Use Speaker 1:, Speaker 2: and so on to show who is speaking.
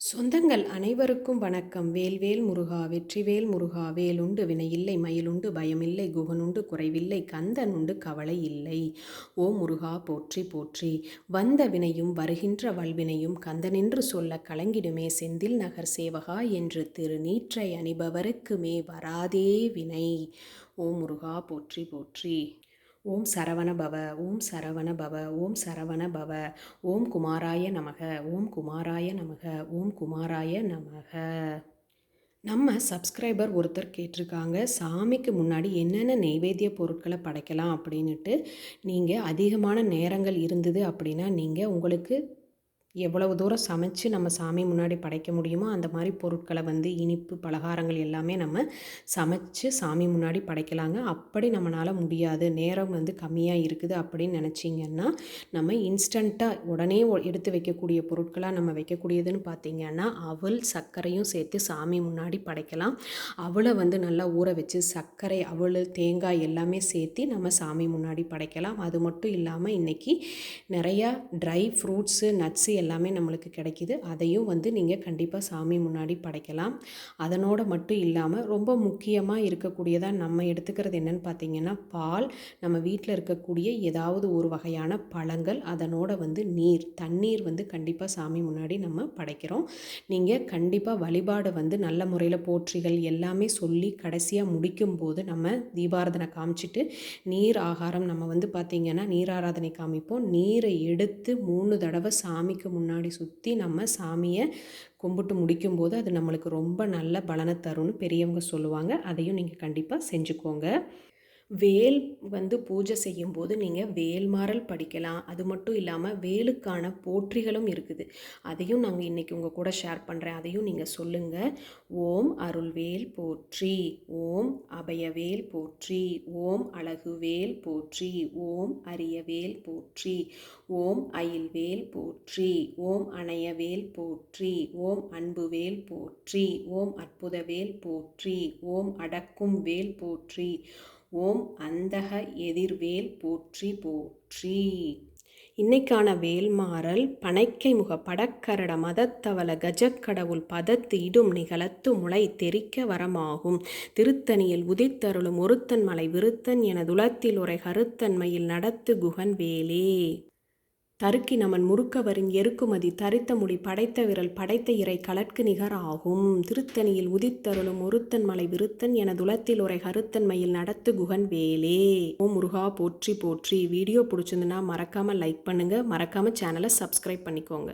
Speaker 1: சொந்தங்கள் அனைவருக்கும் வணக்கம். வேல்வேல் முருகா வெற்றிவேல் முருகா வேலுண்டு வினையில்லை மயிலுண்டு பயமில்லை குகனுண்டு குறைவில்லை கந்தன் உண்டு கவலை இல்லை. ஓ முருகா போற்றி போற்றி. வந்த வினையும் வருகின்ற வல்வினையும் கந்தனென்று சொல்ல கலங்கிடுமே செந்தில் நகர் சேவகா என்று திரு நீற்றை அணிபவருக்குமே வராதே வினை. ஓ முருகா போற்றி போற்றி. ஓம் சரவண பவ ஓம் சரவண பவ ஓம் சரவண பவ ஓம் குமாராய நமக ஓம் குமாராய நமக ஓம் குமாராய நமக. நம்ம சப்ஸ்கிரைபர் ஒருத்தர் கேட்டிருக்காங்க சாமிக்கு முன்னாடி என்னென்ன நெய்வேத்திய பொருட்களை படைக்கலாம் அப்படின்ட்டு நீங்கள் அதிகமான நேரங்கள் இருந்தது அப்படின்னா நீங்கள் உங்களுக்கு எவ்வளவு தூரம் சமைச்சு நம்ம சாமி முன்னாடி படைக்க முடியுமோ அந்த மாதிரி பொருட்களை வந்து இனிப்பு பலகாரங்கள் எல்லாமே நம்ம சமைச்சு சாமி முன்னாடி படைக்கலாங்க. அப்படி நம்மளால் முடியாது. நேரம் வந்து கம்மியாக இருக்குது அப்படின்னு நினச்சிங்கன்னா நம்ம இன்ஸ்டண்ட்டாக உடனே எடுத்து வைக்கக்கூடிய பொருட்களாக நம்ம வைக்கக்கூடியதுன்னு பார்த்திங்கன்னா அவள் சர்க்கரையும் சேர்த்து சாமி முன்னாடி படைக்கலாம். அவளை வந்து நல்லா ஊற வச்சு சர்க்கரை அவள் தேங்காய் எல்லாமே சேர்த்து நம்ம சாமி முன்னாடி படைக்கலாம். அது மட்டும் இல்லாமல் இன்றைக்கி நிறையா ட்ரை ஃப்ரூட்ஸு நட்ஸு எல்லாமே நம்மளுக்கு கிடைக்கிது. அதையும் வந்து நீங்கள் கண்டிப்பாக சாமி முன்னாடி படைக்கலாம். அதனோட மட்டும் இல்லாமல் ரொம்ப முக்கியமாக இருக்கக்கூடியதாக நம்ம எடுத்துக்கிறது என்னென்னு பார்த்தீங்கன்னா பால். நம்ம வீட்டில் இருக்கக்கூடிய ஏதாவது ஒரு வகையான பழங்கள் அதனோட வந்து நீர். தண்ணீர் வந்து கண்டிப்பாக சாமி முன்னாடி நம்ம படைக்கிறோம். நீங்கள் கண்டிப்பாக வழிபாடு வந்து நல்ல முறையில் போற்றிகள் எல்லாமே சொல்லி கடைசியாக முடிக்கும் போது நம்ம தீபாரதனை காமிச்சிட்டு நீர் ஆகாரம் நம்ம வந்து பார்த்திங்கன்னா நீராராதனை காமிப்போம். நீரை எடுத்து மூணு தடவை சாமிக்கு முன்னாடி சுற்றி நம்ம சாமியை கும்பிட்டு முடிக்கும்போது அது நம்மளுக்கு ரொம்ப நல்ல பலனை தரும்னு பெரியவங்க சொல்லுவாங்க. அதையும் நீங்கள் கண்டிப்பாக செஞ்சுக்கோங்க. வேல் வந்து பூஜை செய்யும்போது நீங்கள் வேல்மாறல் படிக்கலாம். அது மட்டும் இல்லாமல் வேலுக்கான போற்றிகளும் இருக்குது. அதையும் நாங்கள் இன்றைக்கி உங்கள் கூட ஷேர் பண்ணுறேன் அதையும் நீங்கள் சொல்லுங்கள் ஓம் அருள்வேல் போற்றி. ஓம் அபயவேல் போற்றி. ஓம் அழகுவேல் போற்றி. ஓம் அரியவேல் போற்றி. ஓம் அயில்வேல் போற்றி. ஓம் அணையவேல் போற்றி. ஓம் அன்புவேல் போற்றி. ஓம் அற்புதவேல் போற்றி. ஓம் அடக்கும் வேல் போற்றி. ஓம் அந்தக எதிர்வேல் போற்றி போற்றி. இன்னைக்கான வேல்மாறல் பனைக்கை முக படக்கரட மதத்தவள கஜக்கடவுள் பதத்து இடும் நிகழத்து முளை தெரிக்க வரமாகும். திருத்தணியில் உதித்தருளும் ஒருத்தன் மலை விருத்தன் என துளத்தில் உரை கருத்தன்மையில் நடத்து குகன் வேலே. தருக்கி நமன் முறுக்கவரின் எருக்குமதி தரித்த முடி படைத்த விரல் படைத்த இறை கலற்கு நிகர் ஆகும். திருத்தணியில் உதித்தருளும் ஒருத்தன் மலை விருத்தன் என துளத்தில் உரை கருத்தன்மையில் நடத்து குகன் வேலே. ஓ முருகா போற்றி போற்றி. வீடியோ பிடிச்சிருந்துன்னா மறக்காமல் லைக் பண்ணுங்கள் மறக்காமல் சேனலை சப்ஸ்கிரைப் பண்ணிக்கோங்க.